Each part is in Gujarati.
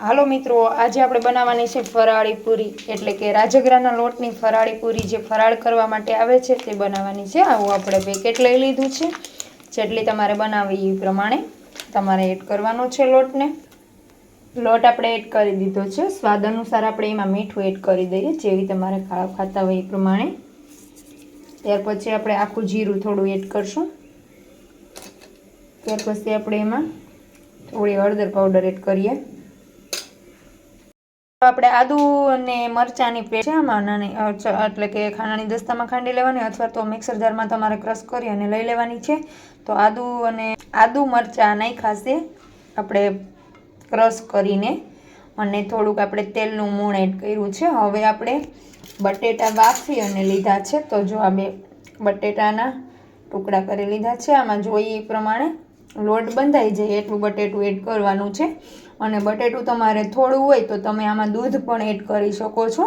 હાલો મિત્રો, આજે આપણે બનાવવાની છે ફરાળી પૂરી, એટલે કે રાજગરાના લોટની ફરાળી પૂરી જે ફરાળ કરવા માટે આવે છે તે બનાવવાની છે. આવું આપણે પેકેટ લઈ લીધું છે. જેટલી તમારે બનાવવી એ પ્રમાણે તમારે એડ કરવાનો છે લોટને. લોટ આપણે એડ કરી દીધો છે. સ્વાદ અનુસાર આપણે એમાં મીઠું એડ કરી દઈએ, જેવી તમારે ખાવા ખાતા હોય એ પ્રમાણે. ત્યાર પછી આપણે આખું જીરું થોડું એડ કરશું. ત્યાર પછી આપણે એમાં થોડી હળદર પાવડર એડ કરીએ. આપણે આદુ અને મરચાંની પેસ્ટ આમાં એટલે કે ખાનાની દસ્તામાં ખાંડી લેવાની અથવા તો મિક્સર જારમાં તમારે ક્રશ કરી અને લઈ લેવાની છે. તો આદુ અને આદુ મરચાં નાખ્યા છે આપણે ક્રશ કરીને અને થોડુંક આપણે તેલનું મૂણ એડ કર્યું છે. હવે આપણે બટેટા બાફી અને લીધા છે. તો જો આ બે બટેટાના ટુકડા કરી લીધા છે. આમાં જોઈએ એ પ્રમાણે લોટ બંધાઈ જાય, એટલું બટેટું એડ કરવાનું છે. અને બટેટું તમારે થોડું હોય તો તમે આમાં દૂધ પણ એડ કરી શકો છો.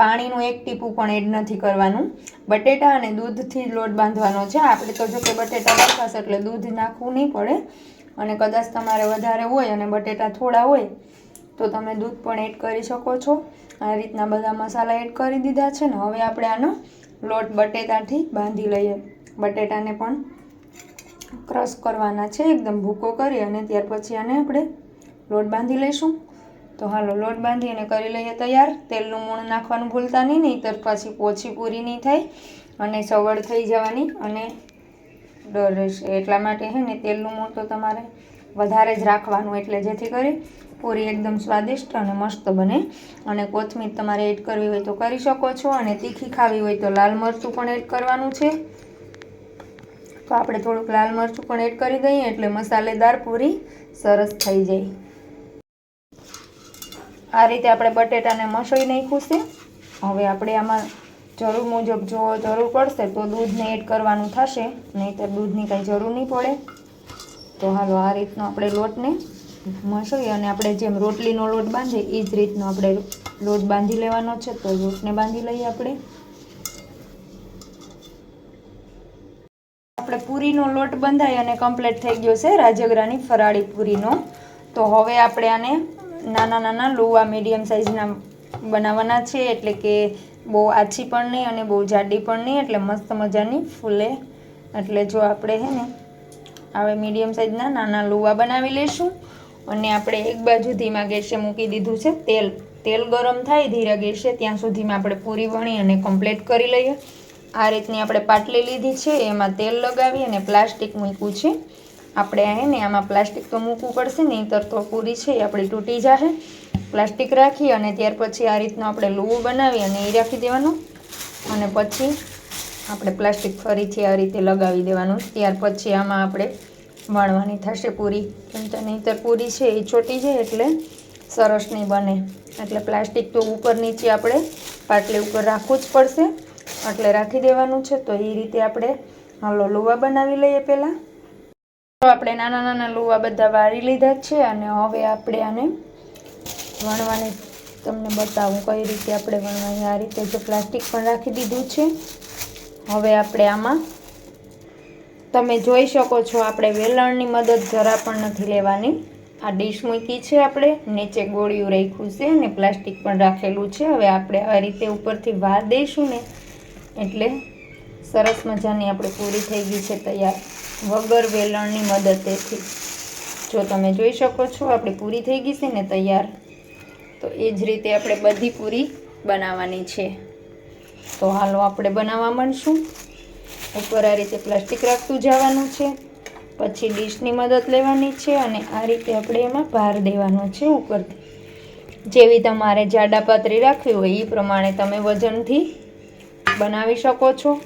પાણીનું એક ટીપું પણ એડ નથી કરવાનું. બટેટા અને દૂધથી લોટ બાંધવાનો છે. આપણે તો જો કે બટેટા બાફાશે એટલે દૂધ નાખવું નહીં પડે. અને કદાચ તમારે વધારે હોય અને બટેટા થોડા હોય તો તમે દૂધ પણ એડ કરી શકો છો. આ રીતના બધા મસાલા એડ કરી દીધા છે ને હવે આપણે આનો લોટ બટેટાથી બાંધી લઈએ. બટેટાને પણ ક્રશ કરવાના છે. એકદમ ભૂકો કરી અને ત્યાર પછી આને આપણે લોટ બાંધી લઈશું. તો હાલો, લોટ બાંધી અને કરી લઈએ તૈયાર. તેલનું મૂણ નાખવાનું ભૂલતા નહીં, નહીંતર પછી પોછી પૂરી નહીં થાય અને સવડ થઈ જવાની અને ડર રહેશે. એટલા માટે હે ને, તેલનું મૂળ તો તમારે વધારે જ રાખવાનું એટલે જેથી કરી પૂરી એકદમ સ્વાદિષ્ટ અને મસ્ત બને. અને કોથમીર તમારે એડ કરવી હોય તો કરી શકો છો અને તીખી ખાવી હોય તો લાલ મરચું પણ એડ કરવાનું છે. તો આપણે થોડુંક લાલ મરચું પણ એડ કરી દઈએ એટલે મસાલેદાર પૂરી સરસ થઈ જાય. આ રીતે આપણે બટેટાને મસળી નાખ્યું છે. હવે આપણે આમાં જરૂર મુજબ જો જરૂર પડશે તો દૂધને એડ કરવાનું થશે, નહીંતર દૂધની કાંઈ જરૂર નહીં પડે. તો હાલો આ રીતનો આપણે લોટને મસળી અને આપણે જેમ રોટલીનો લોટ બાંધીએ એ જ રીતનો આપણે લોટ બાંધી લેવાનો છે. તો લોટને બાંધી લઈએ આપણે. આપણે પૂરીનો લોટ બંધાય અને કમ્પ્લીટ થઈ ગયો છે, રાજગરાની ફરાળી પૂરીનો. તો હવે આપણે આને નાના નાના લોવા મીડિયમ સાઇઝના બનાવવાના છે, એટલે કે બહુ આછી પણ નહીં અને બહુ જાડી પણ નહીં, એટલે મસ્ત મજાની ફૂલે. એટલે જો આપણે હે ને, હવે મીડિયમ સાઇઝના નાના લુવા બનાવી લઈશું. અને આપણે એક બાજુ ધીમા ગેસે મૂકી દીધું છે તેલ. તેલ ગરમ થાય, ધીરા ગેસે, ત્યાં સુધીમાં આપણે પૂરી વણી અને કમ્પ્લીટ કરી લઈએ. આ રીતની આપણે પાટલી લીધી છે, એમાં તેલ લગાવી અને પ્લાસ્ટિક મૂક્યું છે. આપણે એને આમાં પ્લાસ્ટિક તો મૂકવું પડશે, નહીંતર તો પૂરી છે, એ આપણી તૂટી જશે પ્લાસ્ટિક રાખી અને ત્યાર પછી આ રીતનું આપણે લુવું બનાવી અને એ રાખી દેવાનું. અને પછી આપણે પ્લાસ્ટિક ફરીથી આ રીતે લગાવી દેવાનું. ત્યાર પછી આમાં આપણે વણવાની થશે પૂરી. કેમ કે નહીંતર પૂરી છે, એ ચોટી જાય એટલે સરસ નહીં બને. એટલે પ્લાસ્ટિક તો ઉપર નીચે આપણે પાટલી ઉપર રાખવું જ પડશે. એટલે રાખી દેવાનું છે, તો એ રીતે આપણે હાલો લુવા બનાવી લઈએ પહેલાં. આપણે નાના નાના લુવા બધા વાળી લીધા છે અને હવે આપણે આને વણવાની તમને બતાવું કઈ રીતે આપણે વણવાની. આ રીતે જો પ્લાસ્ટિક પણ રાખી દીધું છે. હવે આપણે આમાં તમે જોઈ શકો છો આપણે વેલણની મદદ જરા પણ નથી લેવાની. આ ડીશ મૂકી છે આપણે, નીચે ગોળિયું રાખ્યું છે અને પ્લાસ્ટિક પણ રાખેલું છે. હવે આપણે આ રીતે ઉપરથી વાર દઈશું ને, એટલે સરસ મજાની આપણે પૂરી થઈ ગઈ છે તૈયાર. વગર વેલણની મદદેથી. જો તમે જોઈ શકો છો, આપણી પૂરી થઈ ગઈ છે ને તૈયાર, તો એ જ રીતે આપણે બધી પૂરી બનાવવાની છે. તો હાલો આપણે બનાવવા માંડશું. ઉપર આ રીતે પ્લાસ્ટિક રાખતું જવાનું છે, પછી ડીશની મદદ લેવાની છે અને આ રીતે આપણે એમાં ભાર દેવાનો છે ઉપરથી. જેવી તમારે જાડા પાતળી રાખવી હોય એ પ્રમાણે તમે વજનથી બનાવી શકો છો.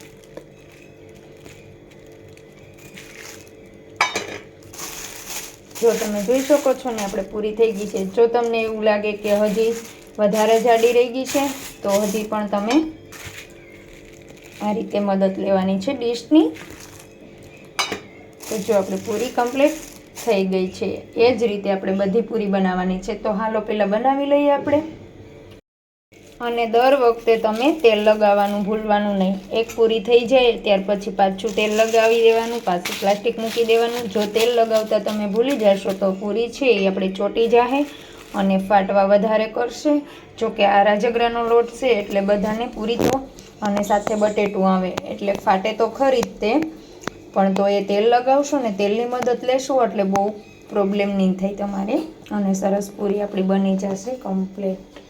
જો તમે જોઈ શકો છો ને, આપણે પૂરી થઈ ગઈ છે. જો તમને એવું લાગે કે હજી વધારે જાડી રહી ગઈ છે, તો હજી પણ તમે આ રીતે મદદ લેવાની છે ડીશની. તો જો આપણે પૂરી કમ્પ્લીટ થઈ ગઈ છે. એ જ રીતે આપણે બધી પૂરી બનાવવાની છે. તો હાલો પહેલાં બનાવી લઈએ આપણે. અને દર વખતે તમે તેલ લગાવવાનું ભૂલવાનું નહીં. એક પૂરી થઈ જાય, ત્યાર પછી પાછું તેલ લગાવી દેવાનું, પાછું પ્લાસ્ટિક મૂકી દેવાનું. જો તેલ લગાવતા તમે ભૂલી જશો તો પૂરી છે, એ આપણે ચોટી જાહે અને ફાટવા વધારે કરશે. જો કે આ રાજગરાનો લોટ છે, એટલે બધાને પૂરી તો અને સાથે બટેટું આવે. એટલે ફાટે તો ખરી જ તે, પણ તો એ તેલ લગાવશો ને તેલની મદદ લેશો, એટલે બહુ પ્રોબ્લેમ નહીં થાય તમારે. અને સરસ પૂરી આપણી બની જશે કમ્પ્લેટ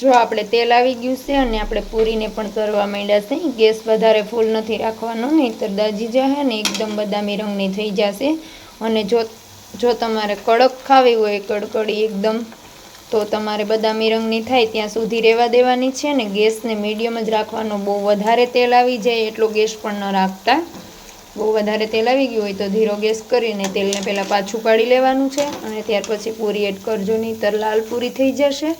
જો આપણે તેલ આવી ગયું છે અને આપણે પૂરીને પણ કરવા માંડ્યા છે, ગેસ વધારે ફૂલ નથી રાખવાનો, નહીંતર દાજી જશે ને એકદમ બદામી રંગની થઈ જશે. અને જો જો તમારે કડક ખાવી હોય, કડકડી એકદમ, તો તમારે બદામી રંગની થાય ત્યાં સુધી રહેવા દેવાની છે ને ગેસને મીડિયમ જ રાખવાનો. બહુ વધારે તેલ આવી જાય એટલો ગેસ પણ ન રાખતા. બહુ વધારે તેલ આવી ગયું હોય તો ધીરો ગેસ કરીને તેલને પહેલાં પાછું કાઢી લેવાનું છે અને ત્યાર પછી પૂરી એડ કરજો નહીં તર લાલ પૂરી થઈ જશે.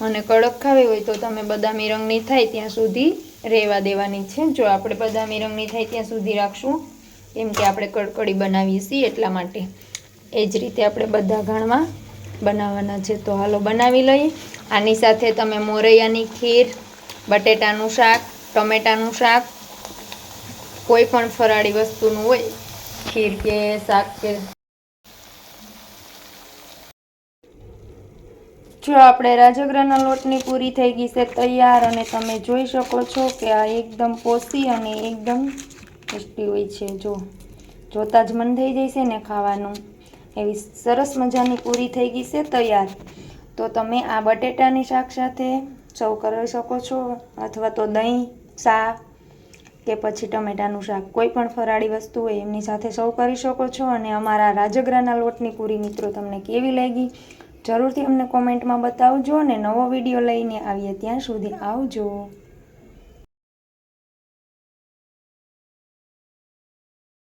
અને કડક ખાવી હોય તો તમે બદામી રંગની થાય ત્યાં સુધી રહેવા દેવાની છે. જો આપણે બદામી રંગની થાય ત્યાં સુધી રાખશું, કેમ કે આપણે કડકડી બનાવીએ છીએ એટલા માટે. એ જ રીતે આપણે બધા ઘાણમાં બનાવવાના છે. તો હાલો બનાવી લઈએ. આની સાથે તમે મોરૈયાની ખીર, બટેટાનું શાક, ટમેટાનું શાક, કોઈ પણ ફરાળી વસ્તુનું હોય, ખીર કે શાક કે જો આપણે રાજગરાના લોટની પૂરી થઈ ગઈ છે તૈયાર અને તમે જોઈ શકો છો કે આ એકદમ પોસી અને એકદમ ટેસ્ટી હોય છે. જો જોતાં જ મન થઈ જશે ને ખાવાનું. એવી સરસ મજાની પૂરી થઈ ગઈ છે તૈયાર. તો તમે આ બટેટાની શાક સાથે સૌ કરી શકો છો અથવા તો દહીં, શાક કે પછી ટમેટાનું શાક. કોઈ પણ ફરાળી વસ્તુ હોય એમની સાથે સર્વ કરી શકો છો અને અમારા રાજગરાના લોટની પૂરી મિત્રો તમને કેવી લાગી? જરૂરથી અમને કોમેન્ટમાં બતાવજો અને નવો વીડિયો લઈને આવીએ ત્યાં સુધી આવજો.